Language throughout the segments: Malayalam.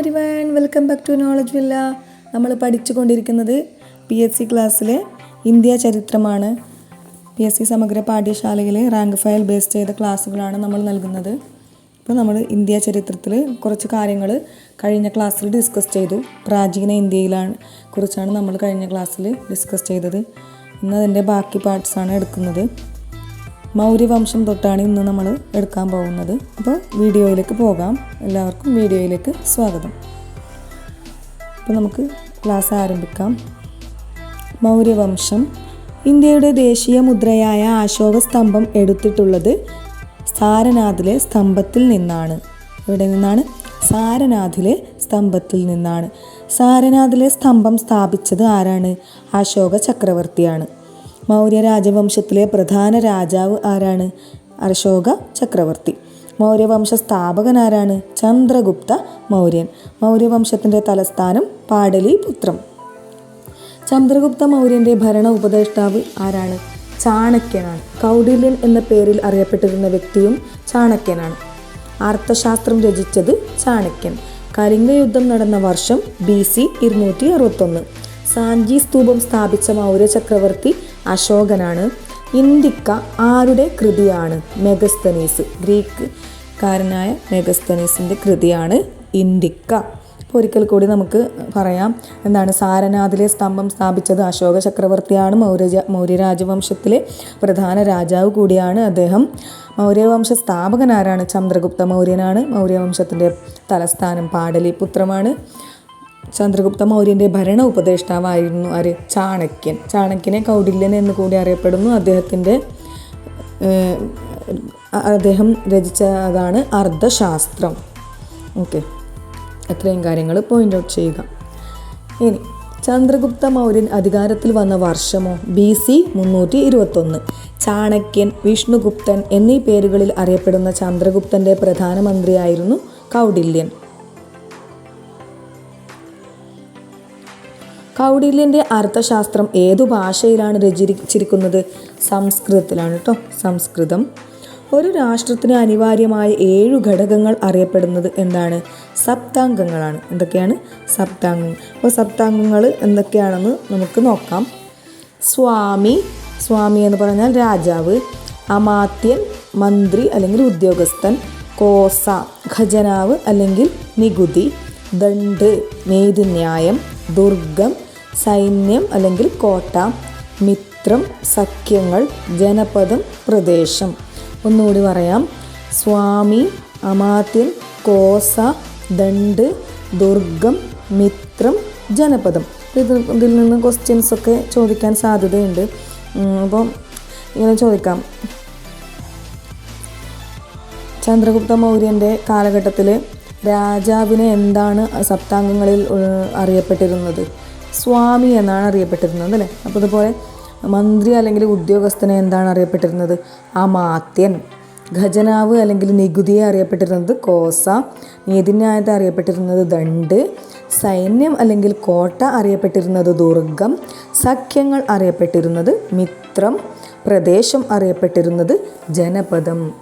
Every one welcome back to knowledge villa നമ്മൾ പഠിച്ചുകൊണ്ടിരിക്കുന്നത് പി എസ് സി ക്ലാസ്സിലെ ഇന്ത്യ ചരിത്രമാണ്. പി എസ് സി സമഗ്ര പാഠ്യശാലയിലെ റാങ്ക് ഫയൽ ബേസ് ചെയ്ത ക്ലാസ്സുകളാണ് നമ്മൾ നൽകുന്നത്. ഇപ്പോൾ നമ്മൾ ഇന്ത്യ ചരിത്രത്തിൽ കുറച്ച് കാര്യങ്ങൾ കഴിഞ്ഞ ക്ലാസ്സിൽ ഡിസ്കസ് ചെയ്തു. പ്രാചീന ഇന്ത്യയിലാണ് കുറിച്ചാണ് നമ്മൾ കഴിഞ്ഞ ക്ലാസ്സിൽ ഡിസ്കസ് ചെയ്തത്. ഇന്ന് അതിന്റെ ബാക്കി പാർട്സാണ് എടുക്കുന്നത്. മൗര്യവംശം തൊട്ടാണ് ഇന്ന് നമ്മൾ എടുക്കാൻ പോകുന്നത്. അപ്പോൾ വീഡിയോയിലേക്ക് പോകാം. എല്ലാവർക്കും വീഡിയോയിലേക്ക് സ്വാഗതം. അപ്പോൾ നമുക്ക് ക്ലാസ് ആരംഭിക്കാം. മൗര്യവംശം. ഇന്ത്യയുടെ ദേശീയ മുദ്രയായ അശോക സ്തംഭം എടുത്തിട്ടുള്ളത് സാരനാഥിലെ സ്തംഭത്തിൽ നിന്നാണ്. ഇവിടെ നിന്നാണ്? സാരനാഥിലെ സ്തംഭത്തിൽ നിന്നാണ്. സാരനാഥിലെ സ്തംഭം സ്ഥാപിച്ചത് ആരാണ്? അശോക ചക്രവർത്തിയാണ് മൗര്യ രാജവംശത്തിലെ പ്രധാന രാജാവ് ആരാണ്? അശോക ചക്രവർത്തി. മൗര്യവംശ സ്ഥാപകൻ ആരാണ്? ചന്ദ്രഗുപ്ത മൗര്യൻ. മൗര്യവംശത്തിന്റെ തലസ്ഥാനം പാടലിപുത്രം. ചന്ദ്രഗുപ്ത മൗര്യന്റെ ഭരണ ഉപദേഷ്ടാവ് ആരാണ്? ചാണക്യനാണ്. കൗടില്യൻ എന്ന പേരിൽ അറിയപ്പെട്ടിരുന്ന വ്യക്തിയും ചാണക്യനാണ്. അർത്ഥശാസ്ത്രം രചിച്ചത് ചാണക്യൻ. കലിംഗ യുദ്ധം നടന്ന വർഷം ബി സി ഇരുന്നൂറ്റി അറുപത്തൊന്ന്. സാഞ്ചി സ്തൂപം സ്ഥാപിച്ച മൗര്യ ചക്രവർത്തി അശോകനാണ്. ഇന്ദിക്ക ആരുടെ കൃതിയാണ്? മെഗസ്തനീസ്. ഗ്രീക്ക് കാരനായ മെഗസ്തനീസിന്റെ കൃതിയാണ് ഇന്ദിക്ക അപ്പോൾ ഒരിക്കൽ കൂടി നമുക്ക് പറയാം. എന്താണ് സാരനാഥിലെ സ്തംഭം സ്ഥാപിച്ചത് അശോക ചക്രവർത്തിയാണ്. മൗര്യ മൗര്യ രാജവംശത്തിലെ പ്രധാന രാജാവ് കൂടിയാണ് അദ്ദേഹം. മൗര്യവംശ സ്ഥാപകനാരാണ് ചന്ദ്രഗുപ്ത മൗര്യനാണ്. മൗര്യവംശത്തിന്റെ തലസ്ഥാനം പാടലിപുത്രമാണ് ചന്ദ്രഗുപ്ത മൗര്യന്റെ ഭരണ ഉപദേഷ്ടാവായിരുന്നു ആര്? ചാണക്യൻ. ചാണക്യനെ കൗടില്യൻ എന്ന് കൂടി അറിയപ്പെടുന്നു. അദ്ദേഹത്തിന്റെ അദ്ദേഹം രചിച്ച അതാണ് അർദ്ധശാസ്ത്രം. ഓക്കെ. അത്രയും കാര്യങ്ങൾ പോയിന്റ് ഔട്ട് ചെയ്യുക. ഇനി ചന്ദ്രഗുപ്ത മൗര്യൻ അധികാരത്തിൽ വന്ന വർഷമോ? ബി സി മുന്നൂറ്റി ഇരുപത്തൊന്ന് ചാണക്യൻ വിഷ്ണുഗുപ്തൻ എന്നീ പേരുകളിൽ അറിയപ്പെടുന്ന ചന്ദ്രഗുപ്തന്റെ പ്രധാനമന്ത്രിയായിരുന്നു കൗടില്യൻ. കൗടില്യന്റെ അർത്ഥശാസ്ത്രം ഏതു ഭാഷയിലാണ് രചിച്ചിരിക്കുന്നത്? സംസ്കൃതത്തിലാണ് കേട്ടോ സംസ്കൃതം. ഒരു രാഷ്ട്രത്തിന് അനിവാര്യമായ ഏഴു ഘടകങ്ങൾ അറിയപ്പെടുന്നത് എന്താണ്? സപ്താംഗങ്ങളാണ്. എന്തൊക്കെയാണ്? സപ്താംഗങ്ങൾ. അപ്പോൾ സപ്താംഗങ്ങൾ എന്തൊക്കെയാണെന്ന് നമുക്ക് നോക്കാം. സ്വാമി. സ്വാമി എന്ന് പറഞ്ഞാൽ രാജാവ്. അമാത്യൻ മന്ത്രി അല്ലെങ്കിൽ ഉദ്യോഗസ്ഥൻ. കോസ ഖജനാവ് അല്ലെങ്കിൽ നികുതി. ദണ്ട് നീതിന്യായം. ദുർഗം സൈന്യം അല്ലെങ്കിൽ കോട്ട മിത്രം സഖ്യങ്ങൾ ജനപദം പ്രദേശം. ഒന്നുകൂടി പറയാം. സ്വാമി അമാത്യൻ കോസ ദണ്ട് ദുർഗം മിത്രം ജനപദം. ഇത് ഇതിൽ നിന്ന് ക്വസ്റ്റ്യൻസ് ഒക്കെ ചോദിക്കാൻ സാധ്യതയുണ്ട്. അപ്പം ഇങ്ങനെ ചോദിക്കാം. ചന്ദ്രഗുപ്ത മൗര്യന്റെ കാലഘട്ടത്തിൽ രാജാവിനെ എന്താണ് സപ്താംഗങ്ങളിൽ അറിയപ്പെട്ടിരുന്നത്? സ്വാമി എന്നാണ് അറിയപ്പെട്ടിരുന്നത് അല്ലേ? അപ്പോൾ ഇതുപോലെ മന്ത്രി അല്ലെങ്കിൽ ഉദ്യോഗസ്ഥനെ എന്താണ് അറിയപ്പെട്ടിരുന്നത്? അമാത്യൻ. ഖജനാവ് അല്ലെങ്കിൽ നികുതിയെ അറിയപ്പെട്ടിരുന്നത് കോസ. നീതിന്യായത്തെ അറിയപ്പെട്ടിരുന്നത് ദണ്ട് സൈന്യം അല്ലെങ്കിൽ കോട്ട അറിയപ്പെട്ടിരുന്നത് ദുർഗം. സഖ്യങ്ങൾ അറിയപ്പെട്ടിരുന്നത് മിത്രം. പ്രദേശം അറിയപ്പെട്ടിരുന്നത് ജനപദം.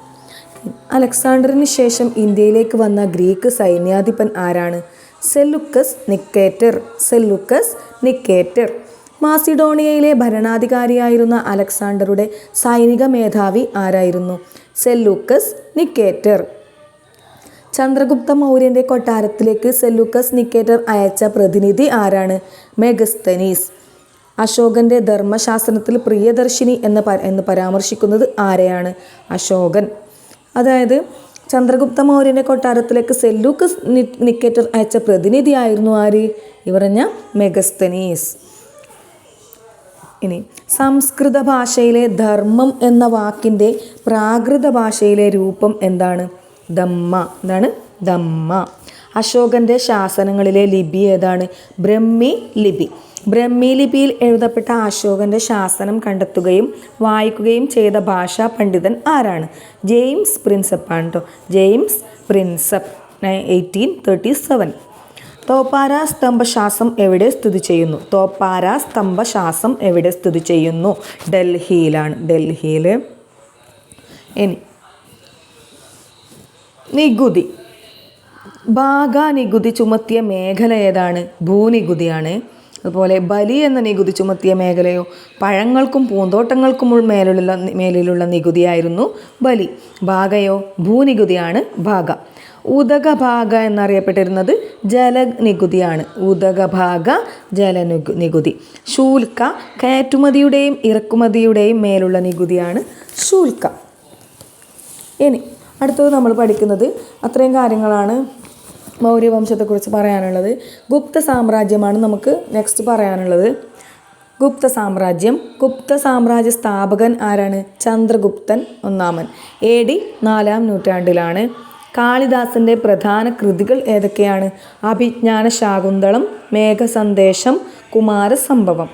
അലക്സാണ്ടറിന് ശേഷം ഇന്ത്യയിലേക്ക് വന്ന ഗ്രീക്ക് സൈന്യാധിപൻ ആരാണ്? സെല്ലുക്കസ് നിക്കേറ്റർ സെല്ലുക്കസ് നിക്കേറ്റർ. മാസിഡോണിയയിലെ ഭരണാധികാരിയായിരുന്ന അലക്സാണ്ടറുടെ സൈനിക മേധാവി ആരായിരുന്നു? സെല്ലൂക്കസ് നിക്കേറ്റർ. ചന്ദ്രഗുപ്ത മൗര്യന്റെ കൊട്ടാരത്തിലേക്ക് സെല്ലൂക്കസ് നിക്കേറ്റർ അയച്ച പ്രതിനിധി ആരാണ്? മെഗസ്തനീസ്. അശോകന്റെ ധർമ്മശാസ്ത്രത്തിൽ പ്രിയദർശിനി എന്ന് പ- എന്ന് പരാമർശിക്കുന്നത് ആരെയാണ്? അശോകൻ. അതായത് ചന്ദ്രഗുപ്ത മൗര്യന്റെ കൊട്ടാരത്തിലേക്ക് സെല്ലൂക്കസ് നി- നിക്കേറ്റർ അയച്ച പ്രതിനിധിയായിരുന്നു ആര്? പറഞ്ഞ മെഗസ്തനീസ്. ഇനി സംസ്കൃത ഭാഷയിലെ ധർമ്മം എന്ന വാക്കിന്റെ പ്രാകൃത ഭാഷയിലെ രൂപം എന്താണ്? ദമ്മ എന്താണ്? ദമ്മ അശോകന്റെ ശാസനങ്ങളിലെ ലിപി ഏതാണ്? ബ്രഹ്മി ലിപി. ബ്രഹ്മി ലിപിയിൽ എഴുതപ്പെട്ട അശോകന്റെ ശാസനം കണ്ടെത്തുകയും വായിക്കുകയും ചെയ്ത ഭാഷാ പണ്ഡിതൻ ആരാണ്? ജെയിംസ് പ്രിൻസപ്പ് ആണ് കേട്ടോ James Prinsep eighteen thirty seven. Topra സ്തംഭശാസം എവിടെ സ്ഥിതി ചെയ്യുന്നു? തോപ്പാര സ്തംഭശാസം എവിടെ സ്ഥിതി ചെയ്യുന്നു? ഡൽഹിയിലാണ്. ഡൽഹിയിൽ ഇനി നികുതി. ഭാഗ നികുതി ചുമത്തിയ മേഖല ഏതാണ്? ഭൂനികുതിയാണ്. അതുപോലെ ബലി എന്ന നികുതി ചുമത്തിയ മേഖലയോ പഴങ്ങൾക്കും പൂന്തോട്ടങ്ങൾക്കും മേലുള്ള മേലിലുള്ള നികുതിയായിരുന്നു ബലി. ഭാഗയോ ഭൂനികുതിയാണ് ഭാഗ. ഉദകഭാഗ എന്നറിയപ്പെട്ടിരുന്നത് ജല നികുതിയാണ് ഉദകഭാഗ ജല നികുതി. ശൂൽക്ക കയറ്റുമതിയുടെയും ഇറക്കുമതിയുടെയും മേലുള്ള നികുതിയാണ് ശൂൽക്ക. ഇനി അടുത്തത് നമ്മൾ പഠിക്കുന്നത് അത്രയും കാര്യങ്ങളാണ്. മൗര്യവംശത്തെക്കുറിച്ച് പറയാനുള്ളത് ഗുപ്ത സാമ്രാജ്യമാണ് നമുക്ക് നെക്സ്റ്റ് പറയാനുള്ളത്. ഗുപ്ത സാമ്രാജ്യം. ഗുപ്ത സാമ്രാജ്യ സ്ഥാപകൻ ആരാണ്? ചന്ദ്രഗുപ്തൻ ഒന്നാമൻ. എ ഡി നാലാം നൂറ്റാണ്ടിലാണ്. കാളിദാസന്റെ പ്രധാന കൃതികൾ ഏതൊക്കെയാണ്? അഭിജ്ഞാന ശാകുന്തളം മേഘസന്ദേശം കുമാരസംഭവം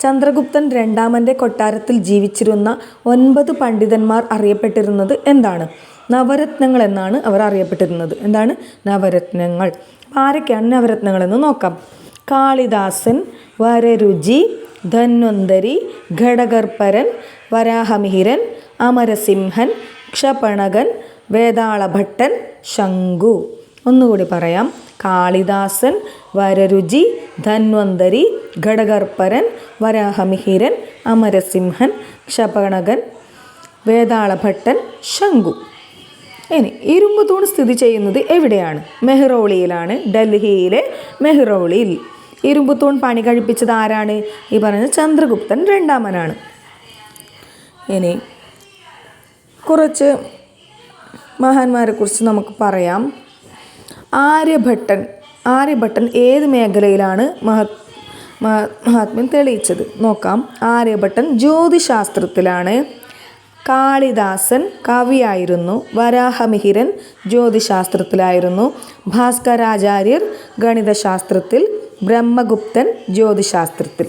ചന്ദ്രഗുപ്തൻ രണ്ടാമന്റെ കൊട്ടാരത്തിൽ ജീവിച്ചിരുന്ന ഒൻപത് പണ്ഡിതന്മാർ അറിയപ്പെട്ടിരുന്നത് എന്താണ്? നവരത്നങ്ങൾ എന്നാണ് അവർ അറിയപ്പെട്ടിരുന്നത്. എന്താണ്? നവരത്നങ്ങൾ. ആരൊക്കെയാണ് നവരത്നങ്ങൾ എന്ന് നോക്കാം. കാളിദാസൻ വരരുചി ധന്വന്തരി ഘടകർപ്പരൻ വരാഹമിഹിരൻ അമരസിംഹൻ ക്ഷപണകൻ വേതാളഭട്ടൻ ശങ്കു ഒന്നുകൂടി പറയാം. കാളിദാസൻ വരരുചി ധന്വന്തരി ഘടകർപ്പരൻ വരാഹമിഹിരൻ അമരസിംഹൻ ക്ഷപണകൻ വേതാളഭട്ടൻ ശങ്കു ഇനി ഇരുമ്പ് തൂൺ സ്ഥിതി ചെയ്യുന്നത് എവിടെയാണ്? മെഹ്റോളിയിലാണ് ഡൽഹിയിലെ മെഹ്റോളിയിൽ ഇരുമ്പ് തൂൺ പണി കഴിപ്പിച്ചത് ആരാണ്? ഈ പറഞ്ഞ ചന്ദ്രഗുപ്തൻ രണ്ടാമനാണ്. ഇനി കുറച്ച് മഹാന്മാരെ കുറിച്ച് നമുക്ക് പറയാം. ആര്യഭട്ടൻ ആര്യഭട്ടൻ ഏത് മേഖലയിലാണ് മഹത് മഹാത്മ്യം തെളിയിച്ചത്? നോക്കാം. ആര്യഭട്ടൻ ജ്യോതിശാസ്ത്രത്തിലാണ്. കാളിദാസൻ കവിയായിരുന്നു വരാഹമിഹിരൻ ജ്യോതിശാസ്ത്രത്തിലായിരുന്നു ഭാസ്കരാചാര്യർ ഗണിതശാസ്ത്രത്തിൽ ബ്രഹ്മഗുപ്തൻ ജ്യോതിശാസ്ത്രത്തിൽ.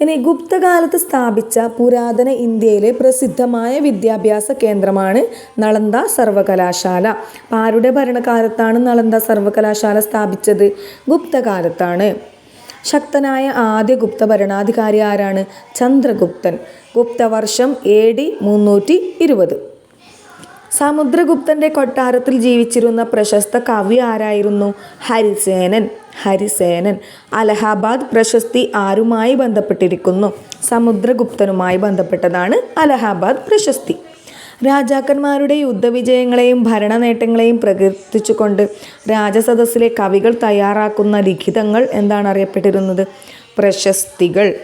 ഇനി ഗുപ്തകാലത്ത് സ്ഥാപിച്ച പുരാതന ഇന്ത്യയിലെ പ്രസിദ്ധമായ വിദ്യാഭ്യാസ കേന്ദ്രമാണ് നളന്ദ സർവകലാശാല. ആരുടെ ഭരണകാലത്താണ് നളന്ദ സർവകലാശാല സ്ഥാപിച്ചത്? ഗുപ്തകാലത്താണ്. ശക്തനായ ആദ്യ ഗുപ്ത ഭരണാധികാരി ആരാണ്? ചന്ദ്രഗുപ്തൻ. ഗുപ്തവർഷം എ ഡി മുന്നൂറ്റി ഇരുപത്. സമുദ്രഗുപ്തന്റെ കൊട്ടാരത്തിൽ ജീവിച്ചിരുന്ന പ്രശസ്ത കവി ആരായിരുന്നു? ഹരിസേനൻ. ഹരിസേനൻ. അലഹാബാദ് പ്രശസ്തി ആരുമായി ബന്ധപ്പെട്ടിരിക്കുന്നു? സമുദ്രഗുപ്തനുമായി ബന്ധപ്പെട്ടതാണ് അലഹാബാദ് പ്രശസ്തി. രാജാക്കന്മാരുടെ യുദ്ധവിജയങ്ങളെയും ഭരണ നേട്ടങ്ങളെയും പ്രകീർത്തിച്ചുകൊണ്ട് രാജസദസ്സിലെ കവികൾ തയ്യാറാക്കുന്ന ലിഖിതങ്ങൾ എന്താണ് അറിയപ്പെട്ടിരുന്നത്? പ്രശസ്തികൾ.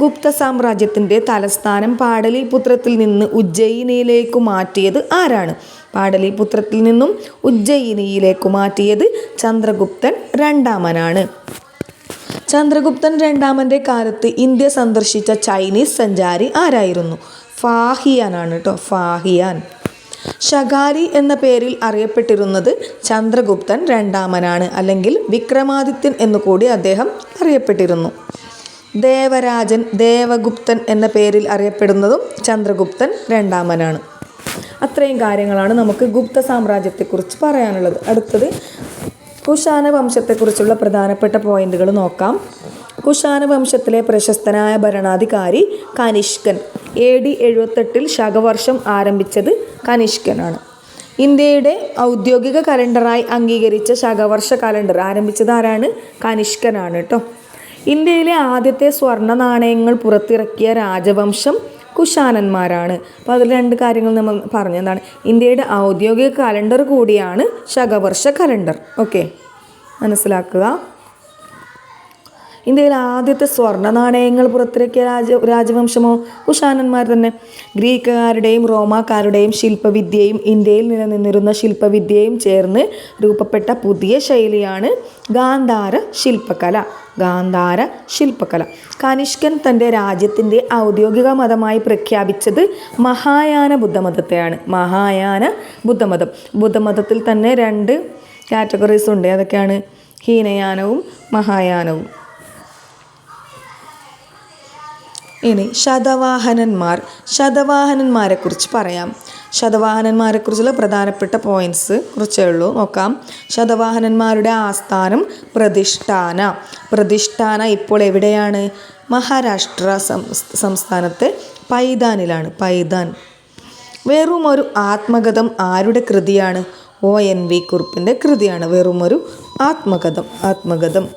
ഗുപ്ത സാമ്രാജ്യത്തിന്റെ തലസ്ഥാനം പാടലിപുത്രത്തിൽ നിന്ന് ഉജ്ജയിനിയിലേക്ക് മാറ്റിയത് ആരാണ്? പാടലിപുത്രത്തിൽ നിന്നും ഉജ്ജയിനിയിലേക്ക് മാറ്റിയത് ചന്ദ്രഗുപ്തൻ രണ്ടാമനാണ്. ചന്ദ്രഗുപ്തൻ രണ്ടാമന്റെ കാലത്ത് ഇന്ത്യ സന്ദർശിച്ച ചൈനീസ് സഞ്ചാരി ആരായിരുന്നു? ഫാഹിയാനാണ് കേട്ടോ ഫാഹിയാൻ. ഷഗാരി എന്ന പേരിൽ അറിയപ്പെട്ടിരുന്നത് ചന്ദ്രഗുപ്തൻ രണ്ടാമനാണ് അല്ലെങ്കിൽ വിക്രമാദിത്യൻ എന്നു കൂടി അദ്ദേഹം അറിയപ്പെട്ടിരുന്നു. ദേവരാജൻ ദേവഗുപ്തൻ എന്ന പേരിൽ അറിയപ്പെടുന്നതും ചന്ദ്രഗുപ്തൻ രണ്ടാമനാണ്. അത്രയും കാര്യങ്ങളാണ് നമുക്ക് ഗുപ്ത സാമ്രാജ്യത്തെക്കുറിച്ച് പറയാനുള്ളത്. അടുത്തത് കുഷാന വംശത്തെക്കുറിച്ചുള്ള പ്രധാനപ്പെട്ട പോയിന്റുകൾ നോക്കാം. കുഷാന വംശത്തിലെ പ്രശസ്തനായ ഭരണാധികാരി കനിഷ്കൻ. എ ഡി എഴുപത്തെട്ടിൽ ശകവർഷം ആരംഭിച്ചത് കനിഷ്കനാണ്. ഇന്ത്യയുടെ ഔദ്യോഗിക കലണ്ടറായി അംഗീകരിച്ച ശകവർഷ കലണ്ടർ ആരംഭിച്ചത് ആരാണ്? കനിഷ്കനാണ് കേട്ടോ ഇന്ത്യയിലെ ആദ്യത്തെ സ്വർണ നാണയങ്ങൾ പുറത്തിറക്കിയ രാജവംശം കുഷാനന്മാരാണ് അപ്പോൾ അതിൽ രണ്ട് കാര്യങ്ങൾ നമ്മൾ പറഞ്ഞതാണ്. ഇന്ത്യയുടെ ഔദ്യോഗിക കലണ്ടർ കൂടിയാണ് ശകവർഷ കലണ്ടർ. ഓക്കെ. മനസ്സിലാക്കുക. ഇന്ത്യയിൽ ആദ്യത്തെ സ്വർണ നാണയങ്ങൾ പുറത്തിറക്കിയ രാജ രാജവംശമോ? കുഷാനന്മാർ തന്നെ. ഗ്രീക്കുകാരുടെയും റോമാക്കാരുടെയും ശില്പവിദ്യയും ഇന്ത്യയിൽ നിലനിന്നിരുന്ന ശില്പവിദ്യയും ചേർന്ന് രൂപപ്പെട്ട പുതിയ ശൈലിയാണ് ഗാന്ധാര ശില്പകല. ഗാന്ധാര ശില്പകല. കനിഷ്കൻ തന്റെ രാജ്യത്തിന്റെ ഔദ്യോഗിക മതമായി പ്രഖ്യാപിച്ചത് മഹായാന ബുദ്ധമതത്തെയാണ്. മഹായാന ബുദ്ധമതം. ബുദ്ധമതത്തിൽ തന്നെ രണ്ട് കാറ്റഗറീസ് ഉണ്ട്. അതൊക്കെയാണ് ഹീനയാനവും മഹായാനവും. ഇനി ശതവാഹനന്മാർ ശതവാഹനന്മാരെ കുറിച്ച് പറയാം. ശതവാഹനന്മാരെ കുറിച്ചുള്ള പ്രധാനപ്പെട്ട പോയിന്റ്സ് കുറച്ചേ ഉള്ളൂ. നോക്കാം. ശതവാഹനന്മാരുടെ ആസ്ഥാനം പ്രതിഷ്ഠാന. പ്രതിഷ്ഠാന ഇപ്പോൾ എവിടെയാണ്? മഹാരാഷ്ട്ര സംസ്ഥാനത്തെ പൈതാനിലാണ്. പൈതാൻ. വെറും ഒരു ആത്മകഥം ആരുടെ കൃതിയാണ്? ഒ എൻ വി കുറുപ്പിന്റെ കൃതിയാണ്. വെറുമൊരു ആത്മകഥം ആത്മകഥം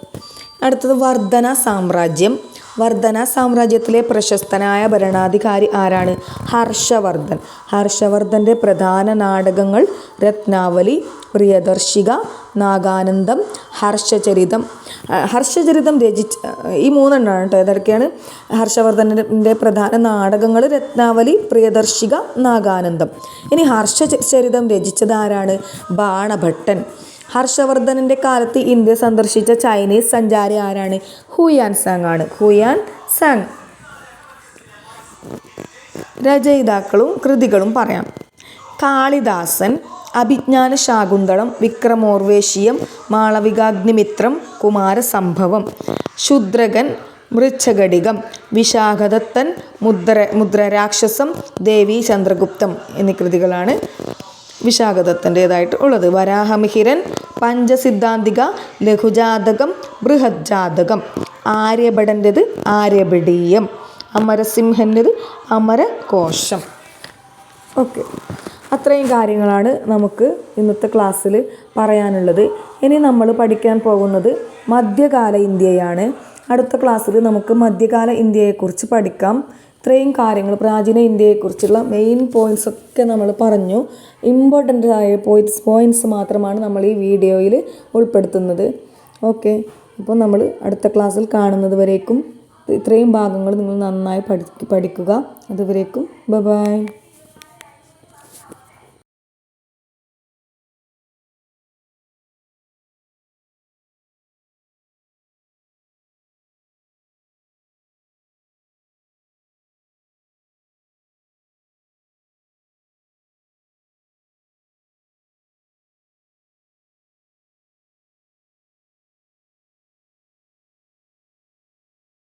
അടുത്തത് വർധന സാമ്രാജ്യം. വർധന സാമ്രാജ്യത്തിലെ പ്രശസ്തനായ ഭരണാധികാരി ആരാണ്? ഹർഷവർദ്ധൻ ഹർഷവർദ്ധന്റെ പ്രധാന നാടകങ്ങൾ രത്നാവലി പ്രിയദർശിക നാഗാനന്ദം ഹർഷചരിതം. ഹർഷചരിതം രചിച്ച ഈ മൂന്നെണ്ണമാണ് കേട്ടോ. ഏതൊക്കെയാണ്? ഹർഷവർദ്ധന്റെ പ്രധാന നാടകങ്ങൾ രത്നാവലി പ്രിയദർശിക നാഗാനന്ദം. ഇനി ഹർഷചരിതം രചിച്ചത് ആരാണ്? ബാണഭട്ടൻ. ഹർഷവർദ്ധനന്റെ കാലത്ത് ഇന്ത്യ സന്ദർശിച്ച ചൈനീസ് സഞ്ചാരി ആരാണ്? ഹുയാൻ സാങ് ആണ്. ഹുയാൻ സാങ്. രചയിതാക്കളും കൃതികളും പറയാം. കാളിദാസൻ അഭിജ്ഞാന ശാകുന്തളം വിക്രമോർവേശീയം മാളവികാഗ്നിമിത്രം കുമാരസംഭവം ശുദ്രകൻ മൃച്ഛഘടികം വിശാഖദത്തൻ മുദ്ര മുദ്രരാക്ഷസം ദേവി ചന്ദ്രഗുപ്തം എന്നീ കൃതികളാണ് വിശാഖദത്തന്റേതായിട്ട് ഉള്ളത്. വരാഹമിഹിരൻ പഞ്ചസിദ്ധാന്തിക ലഘുജാതകം ബൃഹജ്ജാതകം. ആര്യഭടന്റെത് ആര്യഭടീയം അമരസിംഹന്റെത് അമരകോശം. ഓക്കെ. അത്രയും കാര്യങ്ങളാണ് നമുക്ക് ഇന്നത്തെ ക്ലാസ്സിൽ പറയാനുള്ളത്. ഇനി നമ്മൾ പഠിക്കാൻ പോകുന്നത് മധ്യകാല ഇന്ത്യയാണ്. അടുത്ത ക്ലാസ്സിൽ നമുക്ക് മധ്യകാല ഇന്ത്യയെക്കുറിച്ച് പഠിക്കാം. ഇത്രയും കാര്യങ്ങൾ പ്രാചീന ഇന്ത്യയെക്കുറിച്ചുള്ള മെയിൻ പോയിൻസ് ഒക്കെ നമ്മൾ പറഞ്ഞു. ഇമ്പോർട്ടന്റ് ആയ പോയിന്റ്സ് പോയിന്റ്സ് മാത്രമാണ് നമ്മൾ ഈ വീഡിയോയിൽ ഉൾപ്പെടുത്തുന്നത്. ഓക്കെ അപ്പോൾ നമ്മൾ അടുത്ത ക്ലാസ്സിൽ കാണുന്നത് വരേക്കും ഇത്രയും ഭാഗങ്ങൾ നിങ്ങൾ നന്നായി പഠി പഠിക്കുക. അതുവരേക്കും ബ ബായ്